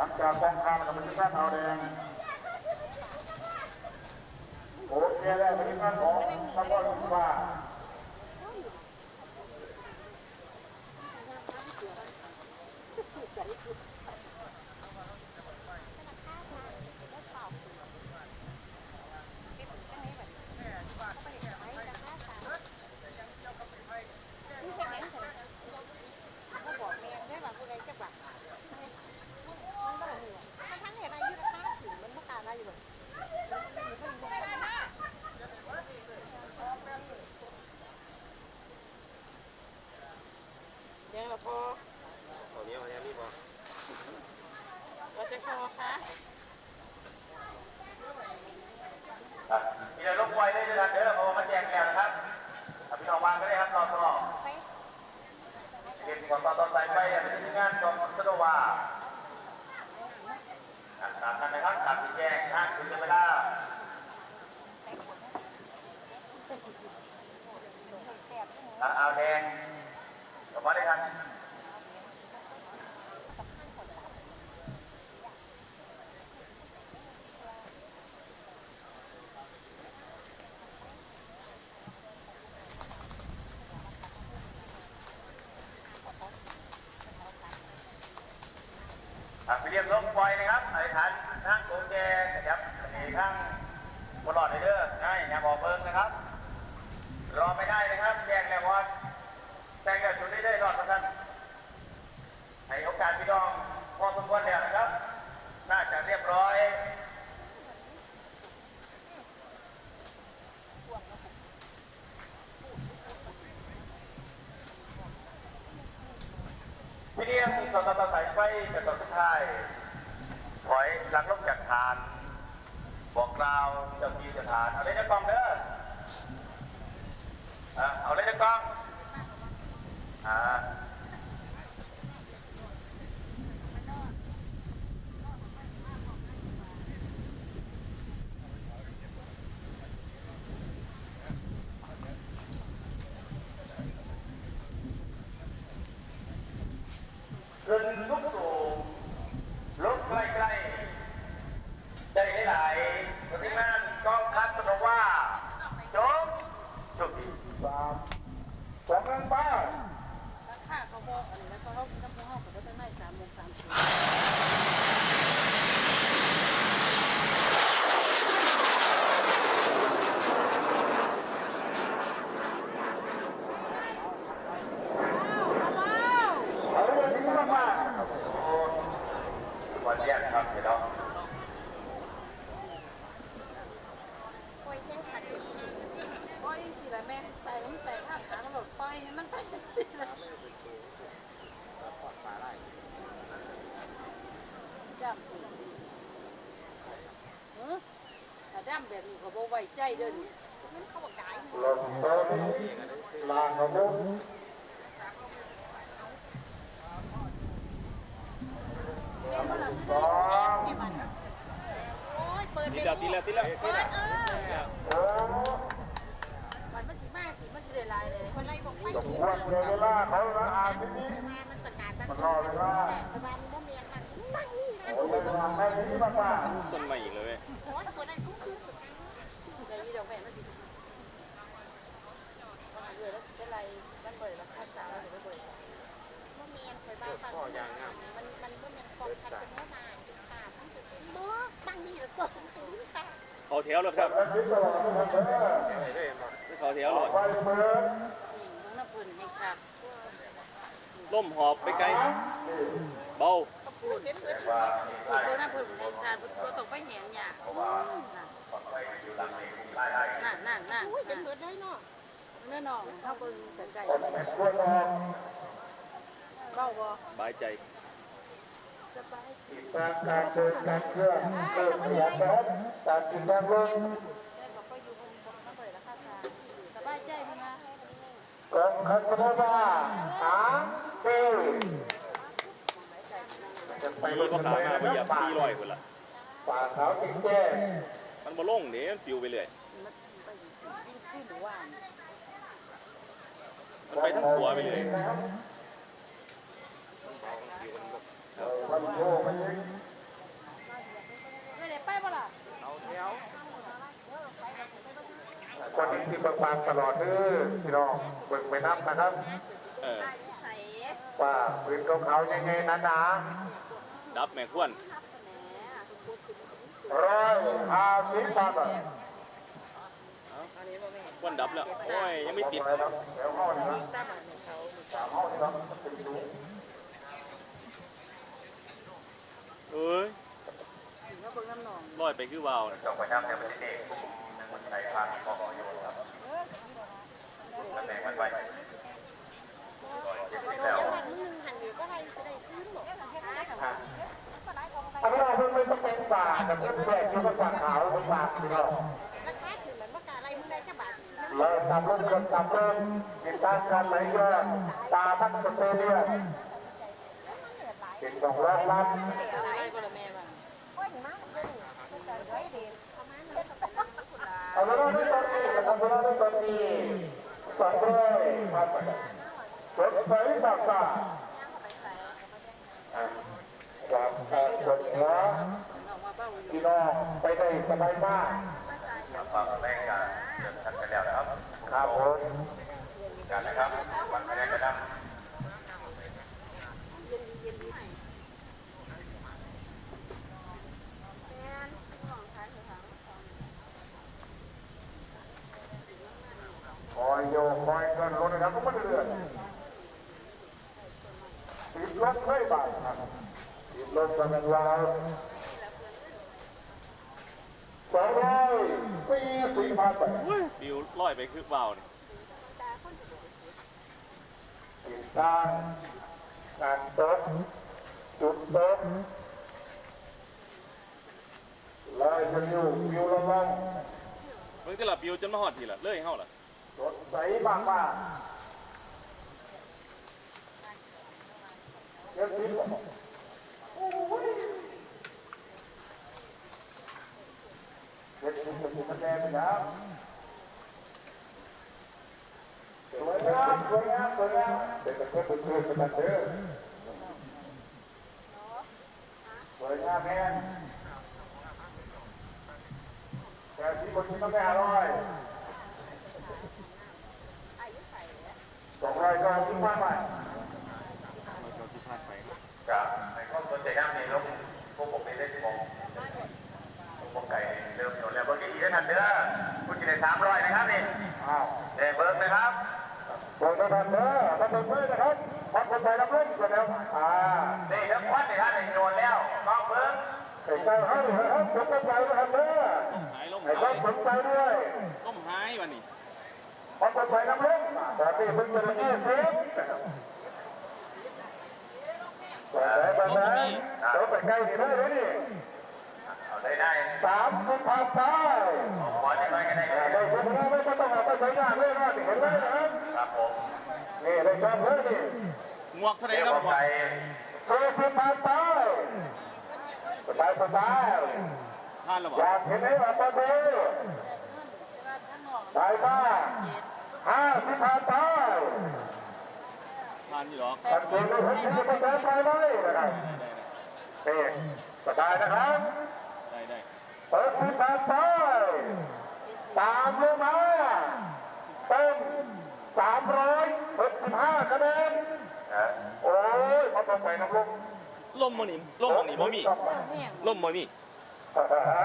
หลังจากกองคามกับมันจะท่านเอาแดงโอเคแล้วเป็นท่านของสกลวิวาเขาบอกแม่ได้ว่าผู้ใดจะบักมันบ่เหนือมันทั้งเห็นอายุราคาถึงมันบ่กล้าได้อยู่บ่ยังละพอ ตอนนี้เอาแค่นี้พอ เราจะ พอคะมีอะไรรบกวนได้ด้วยกันเด้อเพราะว่ามันแจกแล้วนะครับอะพี่น้องวางก็ได้ครับรอต่อไปเรียนก่อนต่อต่อสายไปอะเป็นงานกองสะดวาอะตามนั้นนะครับตามที่แจ้งนะถึงเวลาอะเอาแดงกลับมาได้ครับ เรียกลงปล่อยนะครับอธิษฐานทางโกแจนะครับนี่ทางบนหลอดเลยเด้อง่ายอย่าบอกเบิ้งนะครับ รอไม่ได้นะครับแจ้งแล้วว่าแจ้งกับจุดนี้ได้รอดท่านให้โอกาสพี่น้องพอสมควรแล้วนะครับ น่าจะเรียบร้อยพี่เลี้ยงต่อต่อต่อสายไฟจะตอสุดท้ายถอยหลังลงจากฐาน บอ กล่าวเจ้าที่เจ้าฐานเอาเลยนะกล้องเด้อเอาเลยนะกล้องอ่า ขึ้นทุกสูงลงใกล้ๆใจหลายๆปฏิมานกองทัพสนว่าจบจบที่สามสองหนึ่งป้าค่าเขาบอกอันนี้แล้วเขาเฮาน้ำเฮาก็บ่ได้3โมง30เอาเรื่องนี้มากๆครับวันแรกครับเดี๋ยวเรา ปล่อยแค่ขันปล่อยสิละแม่ใส่น้ำแตกห้าขาแล้วแบบปล่อยให้มันไปสิละ ดำเออถ้าดำแบบนี้เขาบ่ไว้ใจเด้อนี่มันเขาบอกได้ลงโต๊ะลางกระมุงสองโอ้ยเปิดตีแล้วตีแล้วตีแล้วเปิดเออโอ้มันมาสิมาสิมาสิได้ลายเลยคนไล่บอกไปตกวันเวลาเขาละอ่านที่นี้มามันประกาศมันรอเวลา ต้นใหม่อีกเลยเว้ยโอ้ยตัวได้ทุกคืนใจมีดอกแม่มันสิว่าเออแล้วสิเป็นไรมันเบิดราคาสาวหรือบ่เบิดบ่แม่นคอยบ้านฟังมันมันบ่แม่นของคันเป็นว่ามาค่ะมันสิเป็นบ่บางนี่แล้วก็ค่ะเขาแถวแล้วครับๆและคิดตลอดทุกคนเด้อเขาแถวแล้วไฟเปิดนี่ต้องน้ำพุ่นให้ฉากล่มหอบไปไกลเบาก็ พูดเห็นเบิดบ่น้ำพุ่นให้ฉากบ่ต้องไปแหนหยานั่นนั่นนั่นเห็นเบิดได้เนาะเนื้อน้าเบิ่งไกลคนๆเป็นคนออกเบ้าบ่บายใจสบายการการเดินการเคลื่อนเดินขยันนะครับการกินการลงสบาอยู่บนบนน้ำเปิดราคาสบายใจดีนะกองคันธนาหาเต้จะ ไปปีก็ขามาไปเหยียบสี่ร้อยคนละป่าขาวจริงแจ้มันบ่ลงเดี๋ยมันปิวไปเรื่อยมันไปทั้งหัวไปเลยกมันโยมันยิงไม่ได้ไปบ่ล่ะคนที่ที่เบิ่งฟังตลอดเด้อพี่น้องเบิ่งไปนับนะครับว่าปืนเขาๆยังไงนะนะ ดับแม่ควนร้อยห้าสิบบาทควนดับแล้ว โอ้ย ยังไม่ติดเดี๋ยวเข้าเลยนะเข้าเลยนะติดดูเอ้ยลอยไปคือวาวน่ะจบไปทำในประเทศมันใช้ทางของอยู่ครับมันแบ่งกันไป เดี๋ยวหันนึงหันอยู่ก็ได้จะได้ขึ้นหรอก อันนี้เราเพิ่งไม่ต้องเป็นฝา แต่เพิ่งแยกที่เป็นฝาขาวเป็นฝาพี่น้องราคาถึงมันว่ากะอะไรมึงได้แค่บาทเลยตามรุ่นคนตามรุ่นติดตามการไหลเยอะตาพักสเตเลียนเป็นของรางวัลอะไรบ่ละแม่บ้างโอ้ยมากเลยมันด็กประมาณนี้ก็เป็นกุหลาบเอาเวลาที่ตอนนี้เอาเวลาที่ตอนนี้สองร้อยพันบาทรถไฟสักกา ย่างเข้าไปใส่ จากการส่วนเหนือพี่น้องไปได้สบายมาก ความแรงกันเดินทันไปแล้วนะครับ ครับผม กันนะครับวันแรกก็ได้ เย็นดีเย็นดีแม่นของขายสถาน คอยโยกคอยเงินรถนะครับก็ไม่ได้เรื่องติดรถไม่บาทครับ ติดรถกันเป็นวาวสองร้อยสี่สิบพันบาทบิวลอยไปคือวาวนี่ติดตั้งการโต๊ะจุดโต๊ะลอยจะอยู่วิวละล่องเพิ่งจะหลับบิวจนมาหอดทีละเลยเฮาล่ะรถใสบางบ้างเดี๋ยวสิบ เดี๋ยวสิบจะสิบคะแนนไปแล้วสวยงามสวยงามสวยงามเด็กๆก็เป็นเพื่อนกันเด้อสวยงามแม่แต่ที่คนที่ต้องได้อร่อยสองรายการที่มากมาย กับใน ครอบครัวใจน้ำนี่ลงพวกผมได้ที่มองพวกไก่เริ่มอยู่แล้วเมื่อกี้ที่ทันเด้อคุณกินได้สามร้อยนะครับนี่อ้าวเด็กเบิร์กนะครับลงทานเด้อทำเป็นเพื่อนนะครับพักคนไทยรับเล่นกันแล้วอ่านี่ทั้งควันในท่านในโดนแล้วน้องเบิร์กไอ้ใจให้ครับผมก็ใจนะครับเด้อหายลมไอ้หาก็สนใจด้วยลมหายวันนี้พักคนไทยรับเล่นแต่ที่เพิ่งจะมายี่สิบแต่แต่แต่เราไปใกล้ดีเลยนี่ได้ได้สามสิบพันตายขอได้ไหมกันได้ได้ชมแล้วไม่ต้องเอาไปใช้งานเลยนะเห็นไหมนะครับครับผมนี่ได้ชมเลยนี่งวกเท่าไหร่เดี๋ยวครับผมวกสี่สิบพันตายสบายสบายอยากเห็นไอ้แบบนี้ได้มาห้าสิบห้าตายานอยู่หรอกตัดเงินให้ที่จะแสนไปเลยนะครับนี่สบายนะครับได้ได้เปิดสิบห้าตายตามลงมาเป็นสามร้อยหกสิบห้าคะแนนนะโอ้ยมาต้องไปน้ำลงลมบ่นี่ลมบ่นี่บ่มีแห้งลมบ่มีฮ่าฮ่าฮ่า